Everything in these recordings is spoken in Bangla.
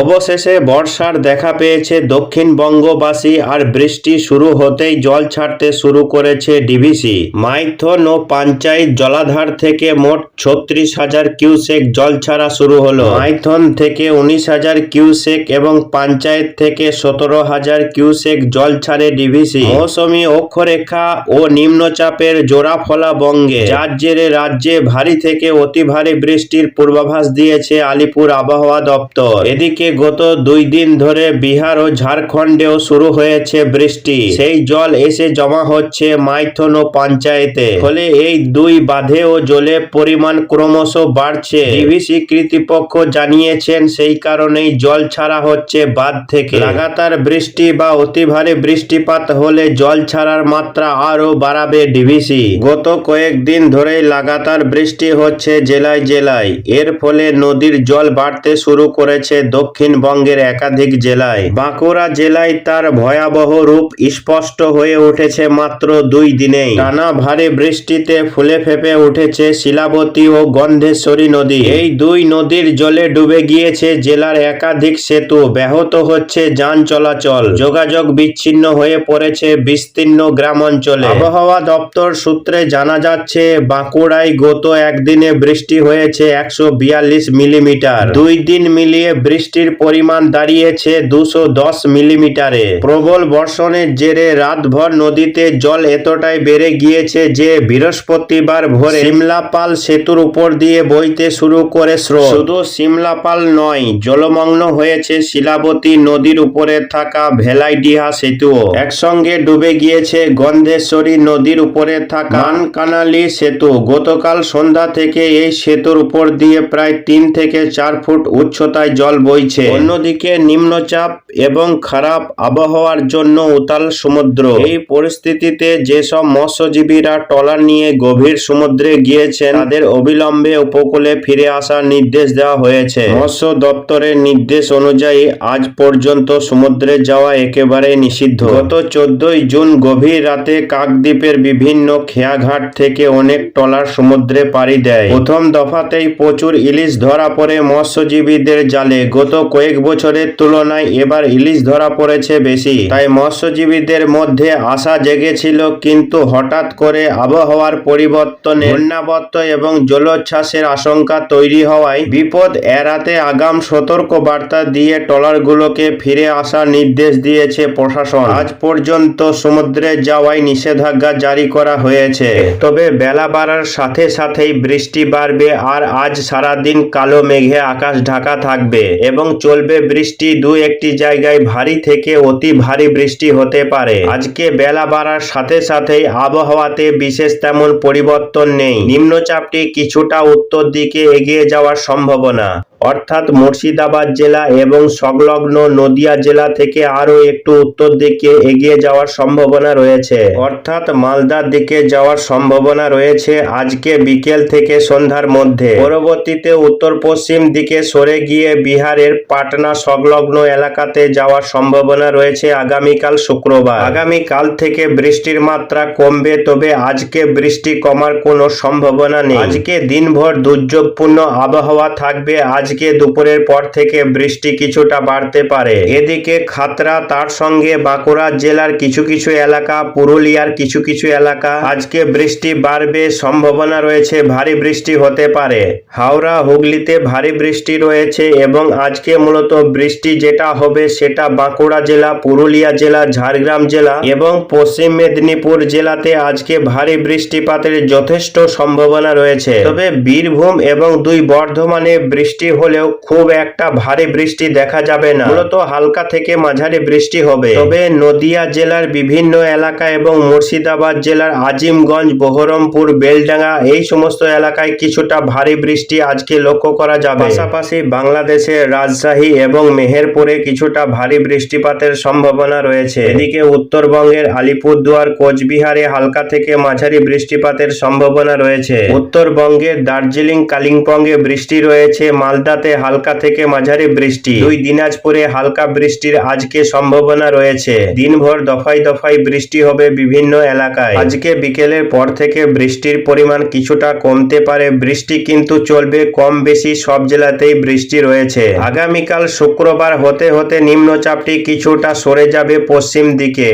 অবশেষে বর্ষার দেখা পেয়েছে দক্ষিণবঙ্গবাসী আর বৃষ্টি শুরু হতেই জল ছাড়তে শুরু করেছে ডিভিসি। মাইথন ও পঞ্চায়েত জলাধার থেকে মোট ছত্রিশ হাজার কিউসেক জল ছাড়া শুরু হলো। মাইথন থেকে উনিশ হাজার কিউসেক এবং পাঞ্চায়েত থেকে সতেরো হাজার কিউসেক জল ছাড়ে ডিভিসি। মৌসুমী অক্ষরেখা ও নিম্নচাপের জোড়া ফলা বঙ্গে। যার জেরে রাজ্যে ভারী থেকে অতি ভারী বৃষ্টির পূর্বাভাস দিয়েছে আলিপুর আবহাওয়া দপ্তর। এদিকে গত দুই দিন ধরে বিহার ও ঝাড়খণ্ডেও শুরু হয়েছে বৃষ্টি। সেই জল এসে জমা হচ্ছে মাইথন ও পঞ্চায়েতে। ফলে এই দুই বাঁধে ও জলে পরিমাণ ক্রমশ বাড়ছে। ডিভিসি কৃতিপক্ষ জানিয়েছেন, সেই কারণেই জল ছাড়া হচ্ছে বাঁধ থেকে। লাগাতার বৃষ্টি বা অতি ভারী বৃষ্টিপাত হলে জল ছাড়ার মাত্রা আরও বাড়াবে ডিভিসি। গত কয়েকদিন ধরেই লাগাতার বৃষ্টি হচ্ছে জেলায় জেলায়। এর ফলে নদীর জল বাড়তে শুরু করেছে দক্ষিণবঙ্গের একাধিক জেলায়। বাঁকুড়া জেলায় তার ভয়াবহ রূপ স্পষ্ট হয়ে উঠেছে মাত্র দুই দিনেই। টানা ভারী বৃষ্টিতে ফুলে ফেপে উঠেছে শিলাবতী ও গন্ধেশ্বরী নদী। এই দুই নদীর জলে ডুবে গিয়েছে জেলার একাধিক সেতু। ব্যাহত হচ্ছে যান চলাচল। যোগাযোগ বিচ্ছিন্ন হয়ে পড়েছে বিস্তীর্ণ গ্রাম অঞ্চলে আবহাওয়া দপ্তর সূত্রে জানা যাচ্ছে, বাঁকুড়ায় গত একদিনে বৃষ্টি হয়েছে একশো বিয়াল্লিশ মিলিমিটার। দুই দিন মিলিয়ে বৃষ্টির পরিমাণ দাঁড়িয়েছে দুশো দশ মিলিমিটারে। প্রবল বর্ষণের জেরে রাতভর নদীতে জল এতটাই বেড়ে গিয়েছে যে বৃহস্পতিবার ভোরে সিমলাপাল সেতুর উপর দিয়ে বইতে শুরু করে স্রোত। শুধু সিমলাপাল নয়, জলমগ্ন হয়েছে শিলাবতী নদীর উপরে থাকা ভেলাইডিহা সেতুও। একসঙ্গে ডুবে গিয়েছে গন্ধেশ্বরী নদীর উপরে থাকা মানকানালি সেতু। গতকাল সন্ধ্যা থেকে এই সেতুর উপর দিয়ে প্রায় তিন থেকে চার ফুট উচ্চতায় জল বইছে। অন্যদিকে নিম্নচাপ এবং খারাপ আবহাওয়ার জন্য উতাল সমুদ্র। এই পরিস্থিতিতে যেসব মৎস্যজীবীরা ট্রলার নিয়ে গভীর সমুদ্রে গিয়েছেন, তাদের অবিলম্বে উপকূলে ফিরে আসার নির্দেশ দেওয়া হয়েছে। মৎস্য দপ্তরের নির্দেশ অনুযায়ী আজ পর্যন্ত সমুদ্রে যাওয়া একেবারে নিষিদ্ধ। গত চোদ্দই জুন গভীর রাতে কাকদ্বীপের বিভিন্ন খেয়াঘাট থেকে অনেক ট্রলার সমুদ্রে পাড়ি দেয়। প্রথম দফাতেই প্রচুর ইলিশ ধরা পড়ে মৎস্যজীবীদের জালে। গত কয়েক বছরের তুলনায় এবার ইলিশ ধরা পড়েছে বেশি। তাই মৎস্যজীবীদের মধ্যে আশা জেগেছিল, কিন্তু হঠাৎ করে আবহাওয়ার পরিবর্তনে বন্যাবত্ত এবং জলোচ্ছ্বাসের আশঙ্কা তৈরি হওয়ায় বিপদ এড়াতে আগাম সতর্ক বার্তা দিয়ে ট্রলারগুলোকে ফিরে আসার নির্দেশ দিয়েছে প্রশাসন। আজ পর্যন্ত সমুদ্রে যাওয়ায় নিষেধাজ্ঞা জারি করা হয়েছে। তবে বেলা বাড়ার সাথে সাথেই বৃষ্টি বাড়বে আর আজ সারাদিন কালো মেঘে আকাশ ঢাকা থাকবে। এবং চলবে বৃষ্টি দু একটি জায়গায় ভারী থেকে অতি ভারী বৃষ্টি হতে পারে। আজকে বেলা বাড়ার সাথে সাথে আবহাওয়াতে বিশেষ তেমন পরিবর্তন নেই। নিম্নচাপটি কিছুটা উত্তর দিকে এগিয়ে যাওয়ার সম্ভাবনা। অর্থাৎ মুর্শিদাবাদ জেলা এবং সংলগ্ন নদিয়া জেলা থেকে আরও একটু উত্তর দিকে এগিয়ে যাওয়ার সম্ভাবনা রয়েছে। অর্থাৎ মালদার দিকে যাওয়ার সম্ভাবনা রয়েছে আজকে বিকেল থেকে সন্ধ্যার মধ্যে। পরবর্তীতে উত্তর পশ্চিম দিকে সরে গিয়ে বিহারের পাটনা সংলগ্ন এলাকাতে যাওয়ার সম্ভাবনা রয়েছে আগামীকাল শুক্রবার। আগামীকাল থেকে বৃষ্টির মাত্রা কমবে, তবে আজকে বৃষ্টি কমার কোনো সম্ভাবনা নেই। আজকে দিনভর দুর্যোগপূর্ণ আবহাওয়া থাকবে আজকে দুপুরের পর থেকে বৃষ্টি কিছুটা বাড়তে পারে। এদিকে খাতরা তার সঙ্গে বাঁকুড়া জেলার কিছু কিছু এলাকা, পুরুলিয়ার কিছু কিছু এলাকা আজকে বৃষ্টি বাড়বে, সম্ভাবনা রয়েছে ভারী বৃষ্টি হতে পারে। হাওড়া, হুগলিতে ভারী বৃষ্টি রয়েছে এবং আজকে মূলত বৃষ্টি যেটা হবে সেটা বাঁকুড়া জেলা, পুরুলিয়া জেলা, ঝাড়গ্রাম জেলা এবং পশ্চিম মেদিনীপুর জেলাতে আজকে ভারী বৃষ্টিপাতের যথেষ্ট সম্ভাবনা রয়েছে। তবে বীরভূম এবং দুই বর্ধমানে বৃষ্টি হলেও খুব একটা ভারী বৃষ্টি দেখা যাবে না। মূলত হালকা থেকে মাঝারি বৃষ্টি হবে। তবে নদিয়া জেলার বিভিন্ন এলাকা এবং মুর্শিদাবাদ জেলার আজিমগঞ্জ, বহরমপুর, বেলডাঙ্গা এই সমস্ত এলাকায় কিছুটা ভারী বৃষ্টি আজকে লক্ষ্য করা যাবে। পাশাপাশি বাংলাদেশের রাজশাহী এবং মেহেরপুরে কিছুটা ভারী বৃষ্টিপাতের সম্ভাবনা রয়েছে। এদিকে উত্তরবঙ্গের আলিপুরদুয়ার, কোচবিহারে হালকা থেকে মাঝারি বৃষ্টিপাতের সম্ভাবনা রয়েছে। উত্তরবঙ্গের দার্জিলিং, কালিম্পংয়ে বৃষ্টি রয়েছে। মালদা চাকদাতে হালকা থেকে মাঝারি বৃষ্টি। দুই দিনাজপুরে হালকা বৃষ্টির আজকে সম্ভাবনা রয়েছে। দিনভর দফায় দফায় বৃষ্টি হবে বিভিন্ন এলাকায়। আজকে বিকেলের পর থেকে বৃষ্টির পরিমাণ কিছুটা কমতে পারে। বৃষ্টি কিন্তু চলবে কম বেশি সব জেলাতেই বৃষ্টি রয়েছে। আগামীকাল শুক্রবার হতে হতে নিম্নচাপটি কিছুটা সরে যাবে পশ্চিম দিকে।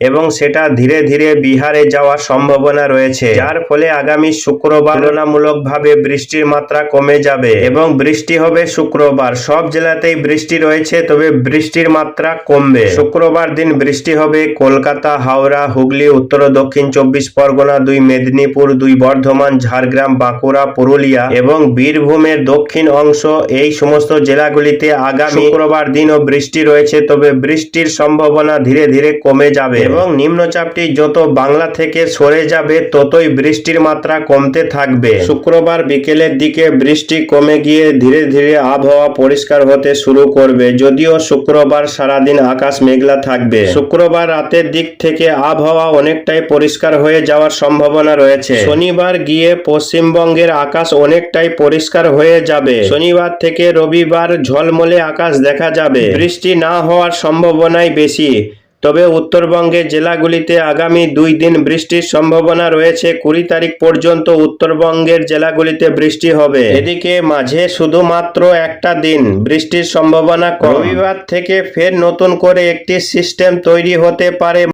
এবং সেটা ধীরে ধীরে বিহারে যাওয়ার সম্ভাবনা রয়েছে। যার ফলে আগামী শুক্রবার তুলনামূলকভাবে বৃষ্টির মাত্রা কমে যাবে এবং বৃষ্টি হবে শুক্রবার। সব জেলাতেই বৃষ্টি রয়েছে, তবে বৃষ্টির মাত্রা কমবে। শুক্রবার দিন বৃষ্টি হবে কলকাতা, হাওড়া, হুগলি, উত্তর, দক্ষিণ চব্বিশ পরগনা, দুই মেদিনীপুর, দুই বর্ধমান, ঝাড়গ্রাম, বাঁকুড়া, পুরুলিয়া এবং বীরভূমের দক্ষিণ অংশ। এই সমস্ত জেলাগুলিতে আগামী শুক্রবার দিনও বৃষ্টি রয়েছে, তবে বৃষ্টির সম্ভাবনা ধীরে ধীরে কমে যাবে। এবং নিম্নচাপটি যত বাংলা থেকে সরে যাবে, ততই বৃষ্টির মাত্রা কমতে থাকবে। শুক্রবার বিকেলের দিকে বৃষ্টি কমে গিয়ে ধীরে ধীরে আবহাওয়া পরিষ্কার হতে শুরু করবে, যদিও শুক্রবার সারাদিন আকাশ মেঘলা থাকবে। শুক্রবার রাতের দিক থেকে আবহাওয়া অনেকটাই পরিষ্কার হয়ে যাওয়ার সম্ভাবনা রয়েছে। শনিবার গিয়ে পশ্চিমবঙ্গের আকাশ অনেকটাই পরিষ্কার হয়ে যাবে। শনিবার থেকে রবিবার ঝলমলে আকাশ দেখা যাবে। বৃষ্টি না হওয়ার সম্ভাবনাই বেশি। তবে উত্তরবঙ্গের জেলাগুলিতে আগামী দুই দিন বৃষ্টির সম্ভাবনা রয়েছে। কুড়ি তারিখ পর্যন্ত উত্তরবঙ্গের জেলাগুলিতে বৃষ্টি হবে। এদিকে মাঝে শুধুমাত্র একটা দিন বৃষ্টির সম্ভাবনা। রবিবার থেকে ফের নতুন করে একটি সিস্টেম তৈরি হতে পারে।